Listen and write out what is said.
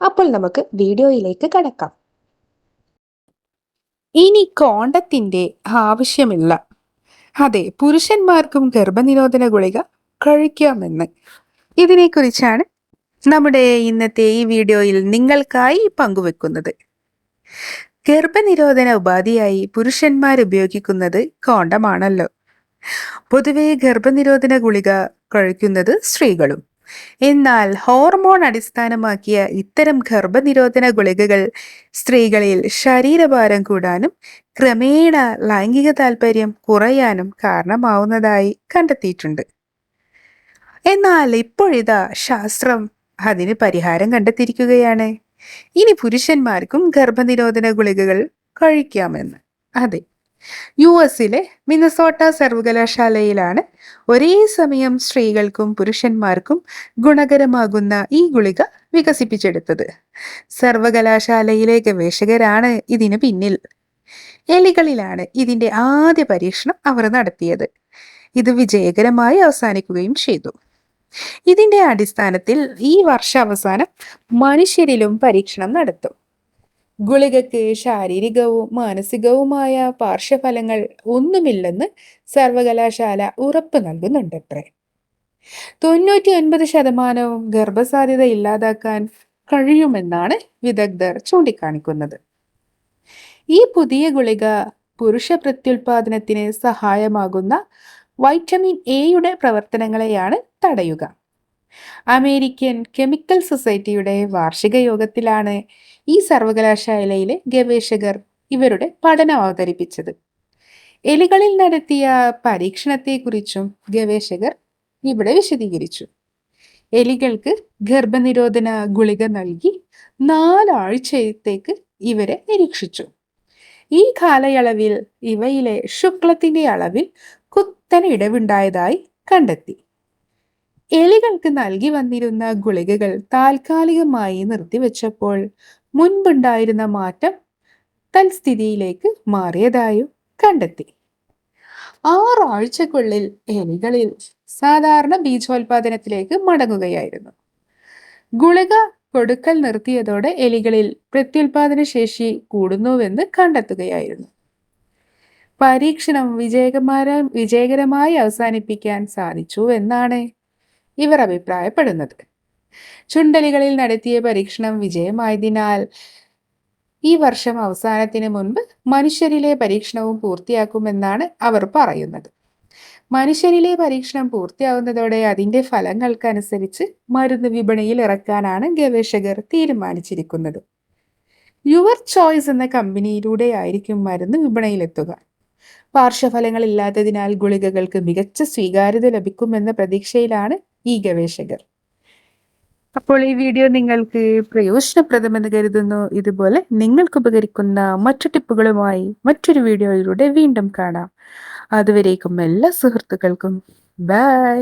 അപ്പോൾ നമുക്ക് വീഡിയോയിലേക്ക് കടക്കാം. ഇനി കോണ്ടത്തിന്റെ ആവശ്യമില്ല. അതെ പുരുഷന്മാർക്കും ഗർഭനിരോധന ഗുളിക കഴിക്കാമെന്ന്. ഇതിനെക്കുറിച്ചാണ് നമ്മുടെ ഇന്നത്തെ ഈ വീഡിയോയിൽ നിങ്ങൾക്കായി പങ്കുവെക്കുന്നത്. ഗർഭനിരോധന ഉപാധിയായി പുരുഷന്മാർ ഉപയോഗിക്കുന്നത് കോണ്ടമാണല്ലോ. പൊതുവെ ഗർഭനിരോധന ഗുളിക കഴിക്കുന്നത് സ്ത്രീകളും. എന്നാൽ ഹോർമോൺ അടിസ്ഥാനമാക്കിയ ഇത്തരം ഗർഭനിരോധന ഗുളികകൾ സ്ത്രീകളിൽ ശരീരഭാരം കൂടാനും ക്രമേണ ലൈംഗിക താല്പര്യം കുറയാനും കാരണമാവുന്നതായി കണ്ടെത്തിയിട്ടുണ്ട്. എന്നാൽ ഇപ്പോഴിതാ ശാസ്ത്രം അതിന് പരിഹാരം കണ്ടെത്തിയിരിക്കുകയാണ്. ഇനി പുരുഷന്മാർക്കും ഗർഭനിരോധന ഗുളികകൾ കഴിക്കാമെന്ന്. അതെ യു എസിലെ മിനസോട്ട സർവകലാശാലയിലാണ് ഒരേ സമയം സ്ത്രീകൾക്കും പുരുഷന്മാർക്കും ഗുണകരമാകുന്ന ഈ ഗുളിക വികസിപ്പിച്ചെടുത്തത്. സർവകലാശാലയിലെ ഗവേഷകരാണ് ഇതിന് പിന്നിൽ. എലികളിലാണ് ഇതിന്റെ ആദ്യ പരീക്ഷണം അവർ നടത്തിയത്. ഇത് വിജയകരമായി അവസാനിക്കുകയും ചെയ്തു. ഇതിന്റെ അടിസ്ഥാനത്തിൽ ഈ വർഷാവസാനം മനുഷ്യരിലും പരീക്ഷണം നടത്തും. ഗുളികയ്ക്ക് ശാരീരികവും മാനസികവുമായ പാർശ്വഫലങ്ങൾ ഒന്നുമില്ലെന്ന് സർവകലാശാല ഉറപ്പ് നൽകുന്നുണ്ടത്രേ. തൊണ്ണൂറ്റി ഒൻപത് ശതമാനവും ഗർഭസാധ്യത ഇല്ലാതാക്കാൻ കഴിയുമെന്നാണ് വിദഗ്ധർ ചൂണ്ടിക്കാണിക്കുന്നത്. ഈ പുതിയ ഗുളിക പുരുഷ പ്രത്യുൽപാദനത്തിന് സഹായമാകുന്ന വൈറ്റമിൻ എയുടെ പ്രവർത്തനങ്ങളെയാണ് തടയുക. അമേരിക്കൻ കെമിക്കൽ സൊസൈറ്റിയുടെ വാർഷിക യോഗത്തിലാണ് ഈ സർവകലാശാലയിലെ ഗവേഷകർ ഇവരുടെ പഠനം അവതരിപ്പിച്ചത്. എലികളിൽ നടത്തിയ പരീക്ഷണത്തെക്കുറിച്ചും ഗവേഷകർ ഇവിടെ വിശദീകരിച്ചു. എലികൾക്ക് ഗർഭനിരോധന ഗുളിക നൽകി നാലാഴ്ചത്തേക്ക് ഇവരെ നിരീക്ഷിച്ചു. ഈ കാലയളവിൽ ഇവയിലെ ശുക്ലത്തിന്റെ അളവിൽ കുത്തനെ ഇടവുണ്ടായതായി കണ്ടെത്തി. എലികൾക്ക് നൽകി വന്നിരുന്ന ഗുളികകൾ താൽക്കാലികമായി നിർത്തിവെച്ചപ്പോൾ മുൻപുണ്ടായിരുന്ന മാറ്റം തൽസ്ഥിതിയിലേക്ക് മാറിയതായും കണ്ടെത്തി. ആറാഴ്ചക്കുള്ളിൽ എലികളിൽ സാധാരണ ബീജോത്പാദനത്തിലേക്ക് മടങ്ങുകയായിരുന്നു. ഗുളിക കൊടുക്കൽ നിർത്തിയതോടെ എലികളിൽ പ്രത്യുൽപാദന ശേഷി കൂടുന്നുവെന്ന് കണ്ടെത്തുകയായിരുന്നു. പരീക്ഷണം വിജയകര വിജയകരമായി അവസാനിപ്പിക്കാൻ സാധിച്ചു എന്നാണ് ഇവർ അഭിപ്രായപ്പെടുന്നത്. ചുണ്ടലികളിൽ നടത്തിയ പരീക്ഷണം വിജയമായതിനാൽ ഈ വർഷം അവസാനത്തിന് മുൻപ് മനുഷ്യരിലെ പരീക്ഷണവും പൂർത്തിയാക്കുമെന്നാണ് അവർ പറയുന്നത്. മനുഷ്യരിലെ പരീക്ഷണം പൂർത്തിയാവുന്നതോടെ അതിന്റെ ഫലങ്ങൾക്കനുസരിച്ച് മരുന്ന് വിപണിയിൽ ഇറക്കാനാണ് ഗവേഷകർ തീരുമാനിച്ചിരിക്കുന്നത്. യുവർ ചോയ്സ് എന്ന കമ്പനിയിലൂടെ ആയിരിക്കും മരുന്ന് വിപണിയിലെത്തുക. പാർശ്വഫലങ്ങളില്ലാത്തതിനാൽ ഗുളികകൾക്ക് മികച്ച സ്വീകാര്യത ലഭിക്കുമെന്ന പ്രതീക്ഷയിലാണ് ഈ ഗവേഷകർ. അപ്പോൾ ഈ വീഡിയോ നിങ്ങൾക്ക് പ്രയോജനപ്രദമെന്ന് കരുതുന്നു. ഇതുപോലെ നിങ്ങൾക്ക് ഉപകരിക്കുന്ന മറ്റു ടിപ്പുകളുമായി മറ്റൊരു വീഡിയോയിലൂടെ വീണ്ടും കാണാം. അതുവരേക്കും എല്ലാ സുഹൃത്തുക്കൾക്കും. ബൈ.